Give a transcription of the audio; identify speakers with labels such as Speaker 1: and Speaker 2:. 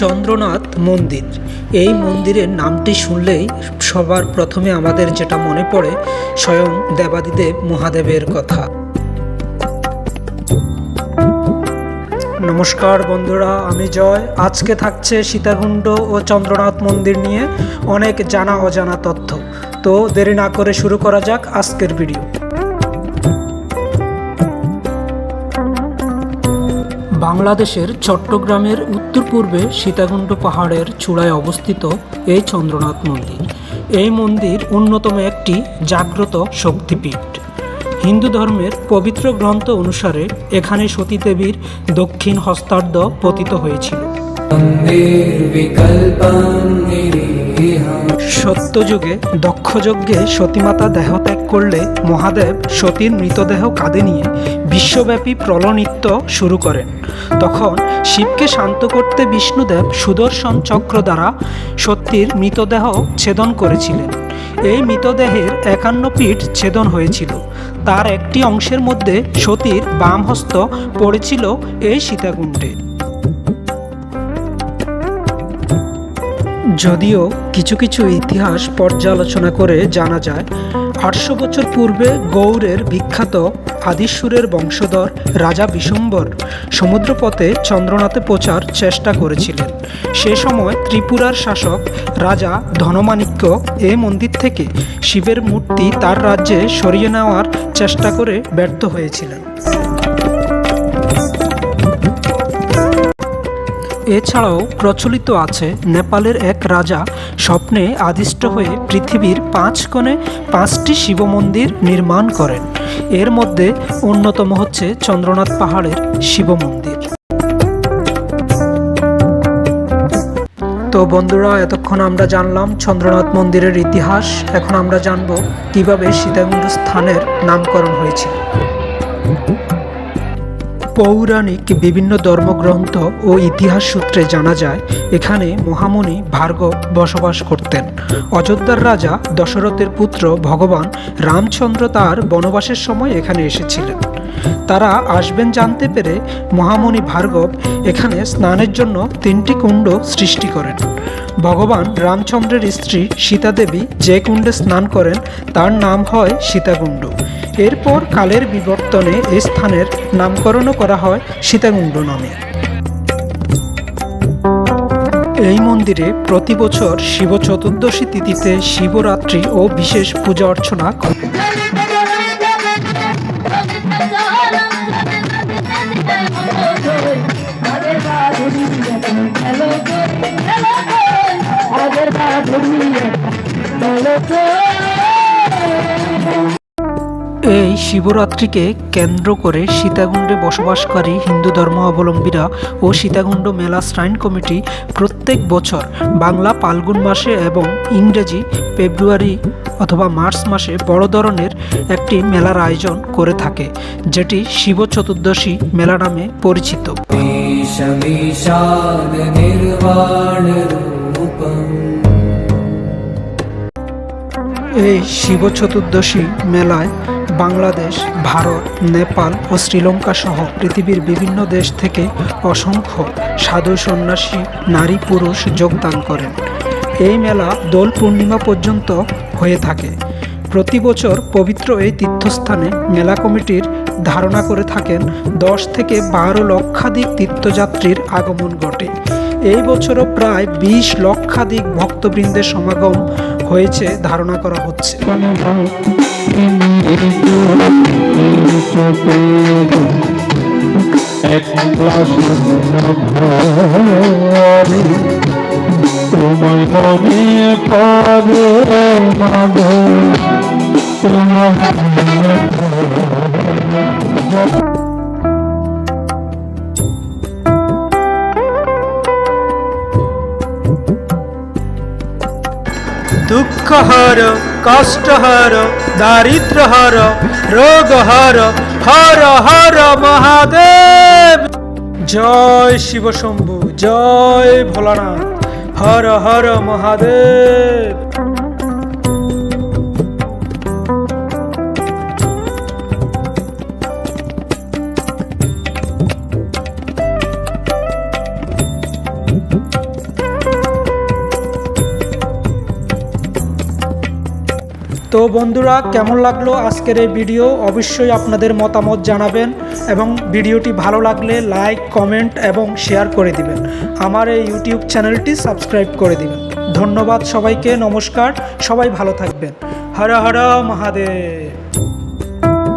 Speaker 1: চন্দ্রনাথ মন্দির। এই মন্দিরের নামটি শুনলেই সবার প্রথমে আমাদের যেটা মনে পড়ে, স্বয়ং দেবাদিদেব মহাদেবের কথা। নমস্কার বন্ধুরা, আমি জয়। আজকে থাকছে সীতাকুণ্ড ও চন্দ্রনাথ মন্দির নিয়ে অনেক জানা অজানা তথ্য। তো দেরি না করে শুরু করা যাক আজকের ভিডিও। বাংলাদেশের চট্টগ্রামের উত্তর পূর্বে সীতাকুণ্ড পাহাড়ের চূড়ায় অবস্থিত এই চন্দ্রনাথ মন্দির। এই মন্দির অন্যতম একটি জাগ্রত শক্তিপীঠ। হিন্দু ধর্মের পবিত্র গ্রন্থ অনুসারে এখানে সতী দেবীর দক্ষিণ হস্তার্ধ পতিত হয়েছিল।
Speaker 2: মন্দির বিকল্প
Speaker 1: সত্যযুগে দক্ষযজ্ঞে সতীমাতা দেহত্যাগ করলে মহাদেব সতীর মৃতদেহ কাঁধে নিয়ে বিশ্বব্যাপী প্রলনৃত্য শুরু করেন। তখন শিবকে শান্ত করতে বিষ্ণুদেব সুদর্শন চক্র দ্বারা সতীর মৃতদেহ ছেদন করেছিলেন। এই মৃতদেহের একান্ন পিঠ ছেদন হয়েছিল। তার একটি অংশের মধ্যে সতীর বাম হস্ত পড়েছিল এই সীতাকুণ্ডে। যদিও কিছু কিছু ইতিহাস পর্যালোচনা করে জানা যায়, আটশো বছর পূর্বে গৌড়ের বিখ্যাত আদিশ্বরের বংশধর রাজা বিশম্বর সমুদ্রপথে চন্দ্রনাথে পৌঁছার চেষ্টা করেছিলেন। সে সময় ত্রিপুরার শাসক রাজা ধনমাণিক্য এই মন্দির থেকে শিবের মূর্তি তার রাজ্যে সরিয়ে নেওয়ার চেষ্টা করে ব্যর্থ হয়েছিলেন। এছাড়াও প্রচলিত আছে নেপালের এক রাজা স্বপ্নে আদিষ্ট হয়ে পৃথিবীর পাঁচ কোণে পাঁচটি শিব মন্দির নির্মাণ করেন। এর মধ্যে অন্যতম হচ্ছে চন্দ্রনাথ পাহাড়ের শিব মন্দির তো বন্ধুরা, এতক্ষণ আমরা জানলাম চন্দ্রনাথ মন্দিরের ইতিহাস। এখন আমরা জানব কীভাবে সীতাকুণ্ড স্থানের নামকরণ হয়েছিল। পৌরাণিক বিভিন্ন ধর্মগ্রন্থ ও ইতিহাস সূত্রে জানা যায়, এখানে মহামুনি ভার্গব বসবাস করতেন। অযোধ্যার রাজা দশরথের পুত্র ভগবান রামচন্দ্র তার বনবাসের সময় এখানে এসেছিলেন। তারা আসবেন জানতে পেরে মহামুনি ভার্গব এখানে স্নানের জন্য তিনটি কুণ্ড সৃষ্টি করেন। ভগবান রামচন্দ্রের স্ত্রী সীতা দেবী যে কুণ্ডে স্নান করেন তার নাম হয় সীতাকুণ্ড এরপর কালের বিবর্তনে এই স্থানের নামকরণও করা হয় সীতাকুণ্ড নামে এই মন্দিরে প্রতি বছর শিব চতুর্দশী তিথিতে শিবরাত্রি ও বিশেষ পূজা অর্চনা করা আগের এই শিবরাত্রিকে কেন্দ্র করে সীতাকুণ্ডে বসবাসকারী হিন্দু ধর্মাবলম্বীরা ও সীতাকুণ্ড মেলা শ্রাইন কমিটি প্রত্যেক বছর বাংলা ফাল্গুন মাসে এবং ইংরেজি ফেব্রুয়ারি অথবা মার্চ মাসে বড় ধরনের একটি মেলার আয়োজন করে থাকে যেটি শিব চতুর্দশী মেলা নামে পরিচিত। এই শিব চতুর্দশী মেলায় বাংলাদেশ, ভারত, নেপাল ও শ্রীলঙ্কা সহ পৃথিবীর বিভিন্ন দেশ থেকে অসংখ্য সাধু সন্ন্যাসী, নারী পুরুষ যোগদান করেন। এই মেলা দোল পূর্ণিমা পর্যন্ত হয়ে থাকে। প্রতি বছর পবিত্র এই তীর্থস্থানে মেলা কমিটির ধারণা করে থাকেন দশ থেকে বারো লক্ষাধিক তীর্থযাত্রীর আগমন ঘটে। এই বছরও প্রায় বিশ লক্ষাধিক ভক্তবৃন্দের সমাগম হয়েছে ধারণা করা হচ্ছে। দুঃখ হর কষ্ট হর দারিদ্র হর রোগ হর হর হর মহাদেব। জয় শিব শম্ভু, জয় ভোলানাথ, হর হর মহাদেব। তো বন্ধুরা, কেমন লাগল আজকের এই ভিডিও? অবশ্যই আপনাদের মতামত জানাবেন এবং ভিডিওটি ভালো লাগলে লাইক, কমেন্ট এবং শেয়ার করে দিবেন। আমার এই ইউটিউব চ্যানেলটি সাবস্ক্রাইব করে দিবেন। ধন্যবাদ সবাইকে, নমস্কার, সবাই ভালো থাকবেন। হর হর মহাদেব।